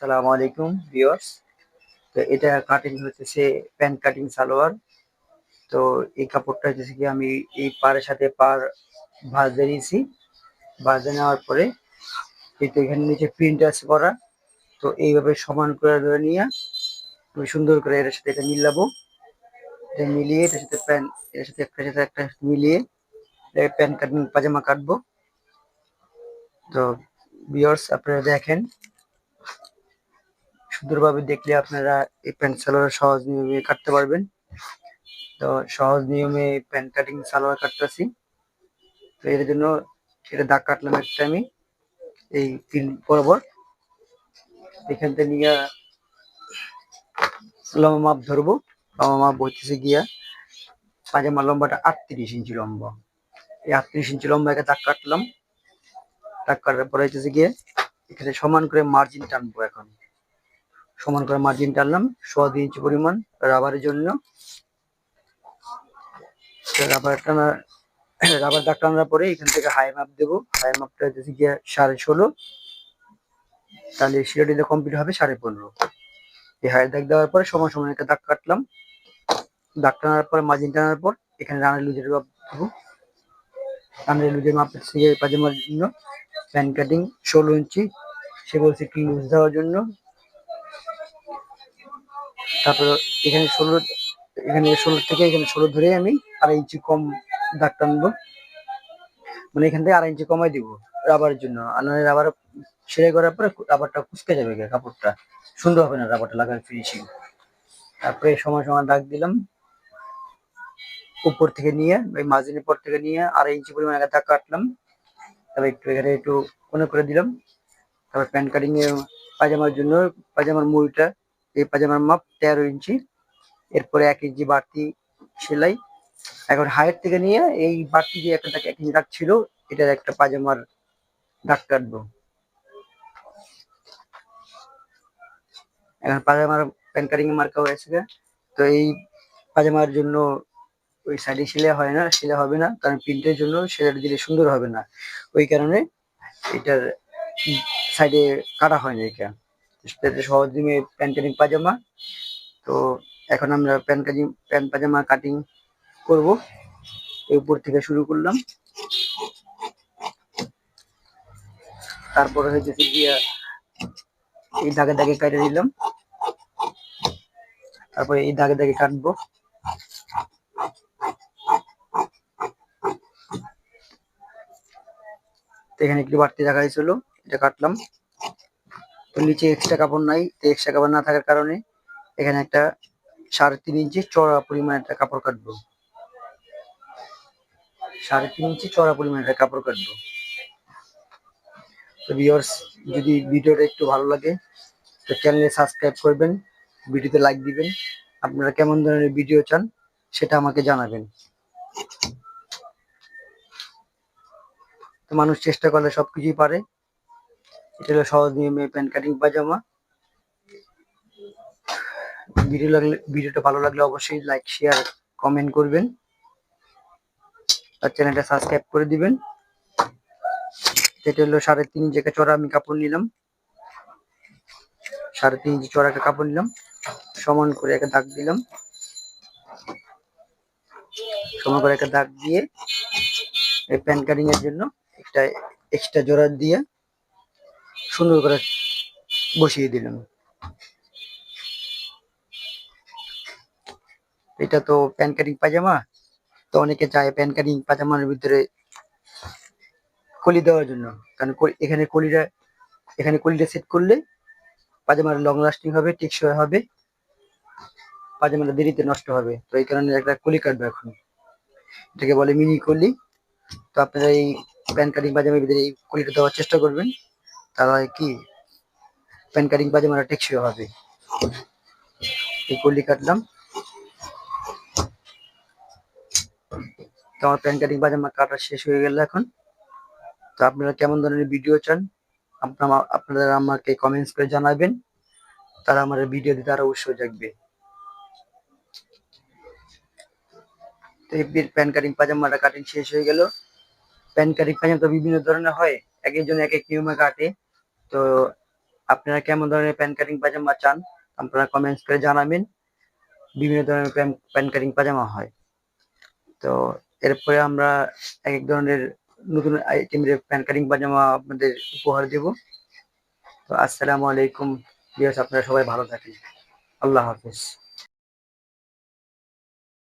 আসসালামু আলাইকুম, ভিউয়ার্স। তো এটা কাটিং হচ্ছে প্যান্ট কাটিং সালোয়ার। তো এই কাপড়টা হচ্ছে কি আমি এই পাড়ের সাথে পার ভাঁজে নিয়েছি ভাঁজে নেওয়ার পরে কিন্তু এখানে নিচে প্রিন্ট আছে করা তো এইভাবে সমান করে ধরে নিয়ে আমি সুন্দর করে এটার সাথে এটা মিলাবো। এটা মিলিয়ে এটার সাথে প্যান্ট এটার সাথে একটা সাথে একটা মিলিয়ে প্যান্ট কাটিং পাজামা কাটবো। তো ভিউয়ার্স, আপনারা দেখেন সুন্দরভাবে দেখলে আপনারা এই প্যান্ট সালোয়ার সহজ নিয়মে কাটতে পারবেন। তো সহজ নিয়মে প্যান্ট কাটিং, সালোয়ার কাটতেছি। তো এর জন্য এটা দাগ কাটলাম একটা আমি, এই তিন বরাবর। এখান থেকে নিয়ে লম্বা মাপ ধরবো। লম্বা মাপ বইতেছে গিয়া পাজামা লম্বাটা আটত্রিশ ইঞ্চি লম্বা। এই আটত্রিশ ইঞ্চি লম্বা একটা দাগ কাটলাম। দাগ কাটার পরে হচ্ছে গিয়ে এখানে সমান করে মার্জিন টানবো এখন। সমান করে মার্জিন টানলাম, সোয়া দুই ইঞ্চি পরিমাণ রাবারের জন্য। রাবার টানা রাবার দাগ টানার পরে এখান থেকে হাই মাপ দেবো। হাই মাপটা হচ্ছে গিয়ে সাড়ে ষোলো। তাহলে শিরাটিতে কমপ্লিট হবে সাড়ে পনেরো। এই হাই দাগ দেওয়ার পরে সমান সমান একটা দাগ কাটলাম। দাগ টানার পর মার্জিন টানার পর এখানে রানের লুজের মাপ দেবো। রানের লুজের মাপ হচ্ছে পাজামার জন্য প্যান কাটিং ষোলো ইঞ্চি। সে বলছে একটু লুজ দেওয়ার জন্য। তারপর এখানে ষোলো এখানে ষোলো থেকে এখানে ষোলো ধরে আমি আড়াই ইঞ্চি কম দাগ টানবো। মানে এখান থেকে আড়াই ইঞ্চি কমাই দিব রাবারের জন্য। আর নাহলে রাবার সেলাই করার পরে রাবারটা কুচকে যাবে কাপড়টা। সুন্দর হবে না রাবারটা লাগার ফিনিশিং তারপরে সময় সময় দাগ দিলাম। উপর থেকে নিয়ে, ওই মাঝিনের পর থেকে নিয়ে আড়াই ইঞ্চি পরিমাণ একটা দাগ কাটলাম। তারপর একটু এখানে একটু কোনে করে দিলাম। তারপর প্যান্ট কাটিং এ পাজামার জন্য পাজামার মুড়িটা এই পাজামার মাপ তেরো ইঞ্চি। এরপরে এক ইঞ্চি বাড়তি সেলাই। এখন হাইট থেকে নিয়ে এই বাড়তি যে একটা এক ইঞ্চি দাগ ছিল, এটার একটা পাজামার দাগ কাটবো। এখন পাজামার প্যান্ট কাটিং এর মার্কা হয়েছে তো এই পাজামার জন্য ওই সাইডে সেলাই হয় না, সেলাই হবে না। কারণ প্রিন্টের জন্য সেলাই দিলে সুন্দর হবে না। ওই কারণে এটার সাইডে কাটা হয় না এটা। সেটা সহজ দিনে প্যান্ট কাটিং পাজামা। তো এখন আমরা প্যান্ট কাটিং প্যান্ট পাজামা কাটিং করব। উপর থেকে শুরু করলাম। তারপরে হচ্ছে গিয়া, এই দাগে দাগে কেটে দিলাম তারপরে এই দাগে দাগে কাটবো। এখানে একটু বাড়তি দেখা হয়েছিল এটা কাটলাম। নিচে এক্সট্রা কাপড় নাই, তো এক্সট্রা কাপড় না থাকার কারণে এখানে একটা সাড়ে তিন ইঞ্চি চড়া পরিমাণ একটা কাপড় কাটবো। সাড়ে তিন ইঞ্চি চড়া পরিমাণ একটা কাপড় কাটবো। তো ভিউয়ার্স যদি ভিডিওটা একটু ভালো লাগে, তো চ্যানেলে সাবস্ক্রাইব করবেন, ভিডিওতে লাইক দিবেন। আপনারা কেমন ধরনের ভিডিও চান, সেটা আমাকে জানাবেন। তো মানুষ চেষ্টা করলে সবকিছুই পারে। এটা হলো সহজ নিয়মে প্যান্ট কাটিং পাজামা ভিডিও লাগলে ভিডিওটা ভালো লাগলে অবশ্যই লাইক শেয়ার কমেন্ট করবেন। আর চ্যানেলটা সাবস্ক্রাইব করে দিবেন। এটা হলো সাড়ে তিন ইঞ্চি চড়া আমি কাপড় নিলাম। সাড়ে তিন ইঞ্চি চড়া একটা কাপড় নিলাম। সমান করে একটা দাগ দিলাম। সমান করে একটা দাগ দিয়ে এই প্যান্ট কাটিং এর জন্য একটা এক্সট্রা জোড়া দিয়ে সুন্দর করে বসিয়ে দিলাম এটা তো প্যান কাটিং পাজামা, তো অনেকে চায় প্যান কাটিং পাজামার ভিতরে কলি দেওয়ার জন্য। কারণ এখানে কলিটা এখানে কলিটা সেট করলে পাজামার লং লাস্টিং হবে, টেকসই হবে, পাজামাটা দেরিতে নষ্ট হবে। তো এই কারণে একটা কলি কাটবে এখন। এটাকে বলে মিনি কলি। তো আপনারা এই প্যান কাটিং পাজামার ভিতরে এই কলিটা দেওয়ার চেষ্টা করবেন। তাহলে কি প্যান কাটিং পাজামাটা টেকসই হবে? এই কলি কাটলাম। তো আমার প্যান কাটিং পাজামা কাটা শেষ হয়ে গেল এখন। তো আপনারা কেমন ধরনের ভিডিও চান, আপনারা আপনারা আমাকে কমেন্টস করে জানাবেন। তারা আমার ভিডিও দিতে আরও উৎসাহ জাগবে। তো এই প্যান কাটিং পাজামাটা কাটিং শেষ হয়ে গেল। প্যান কাটিং পাজামা তো বিভিন্ন ধরনের হয়। এক একজন এক এক নিয়মে কাটে। তো আপনারা কেমন ধরনের প্যান কাটিং পাজামা চান, আপনারা কমেন্টস করে জানাবেন। বিভিন্ন ধরনের প্যান কাটিং পাজামা হয়। তো এরপরে আমরা এক এক ধরনের নতুন আইটেমের প্যান কাটিং পাজামা আপনাদের উপহার দেব। তো আসসালামু আলাইকুম। বিয়াস আপনারা সবাই ভালো থাকেন। আল্লাহ হাফিজ।